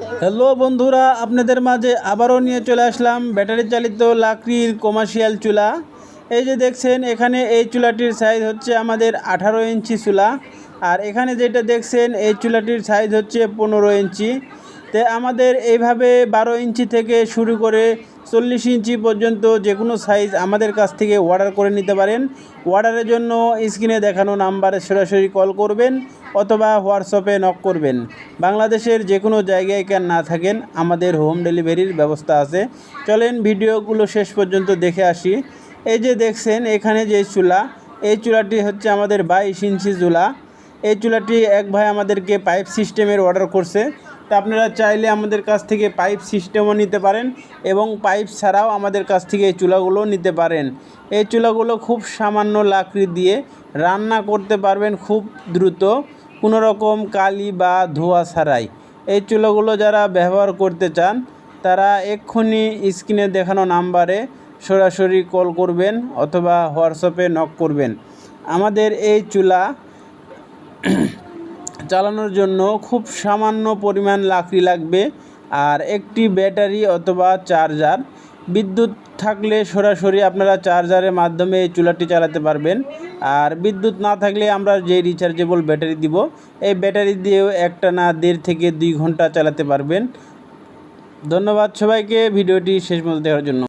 Hello বন্ধুরা, আপনাদের মাঝে আবারও নিয়ে চলে আসলাম ব্যাটারি চালিত লাকড়ির কমার্শিয়াল চুলা। এই যে দেখছেন, এখানে এই চুলাটির সাইজ হচ্ছে আমাদের আঠারো ইঞ্চি চুলা। আর এখানে যেটা দেখছেন, এই চুলাটির সাইজ হচ্ছে পনেরো ইঞ্চি। তো আমাদের এইভাবে বারো ইঞ্চি থেকে শুরু করে চল্লিশ ইঞ্চি পর্যন্ত যে কোনো সাইজ আমাদের কাছ থেকে অর্ডার করে নিতে পারেন। অর্ডারের জন্য স্ক্রিনে দেখানো নাম্বারে সরাসরি কল করবেন অথবা হোয়াটসঅ্যাপে নক করবেন। বাংলাদেশের যে কোনো জায়গায় কেন না থাকেন, আমাদের হোম ডেলিভারির ব্যবস্থা আছে। চলেন ভিডিওগুলো শেষ পর্যন্ত দেখে আসি। এই যে দেখছেন, এখানে যে চুলা, এই চুলাটি হচ্ছে আমাদের বাইশ ইঞ্চি চুলা। এই চুলাটি এক ভাই আমাদেরকে পাইপ সিস্টেমের অর্ডার করছে। তা আপনারা চাইলে আমাদের কাছ থেকে পাইপ সিস্টেমও নিতে পারেন এবং পাইপ ছাড়াও আমাদের কাছ থেকে এই চুলাগুলো নিতে পারেন। এই চুলাগুলো খুব সামান্য লাকড়ি দিয়ে রান্না করতে পারবেন খুব দ্রুত, কোনো রকম কালি বা ধোয়া ছাড়াই। এই চুলাগুলো যারা ব্যবহার করতে চান, তারা এক্ষুনি স্ক্রিনে দেখানো নাম্বারে সরাসরি কল করবেন অথবা হোয়াটসঅ্যাপে নক করবেন। আমাদের এই চুলা চালানোর জন্য খুব সামান্য পরিমাণ লাকড়ি লাগবে আর একটি ব্যাটারি অথবা চার্জার। বিদ্যুৎ থাকলে সরাসরি আপনারা চার্জারের মাধ্যমে এই চুলাটি চালাতে পারবেন। আর বিদ্যুৎ না থাকলে আমরা যে রিচার্জেবল ব্যাটারি দিব, এই ব্যাটারি দিয়েও একটা না দেড় থেকে দুই ঘণ্টা চালাতে পারবেন। ধন্যবাদ সবাইকে, ভিডিওটি শেষ মতো দেখার জন্য।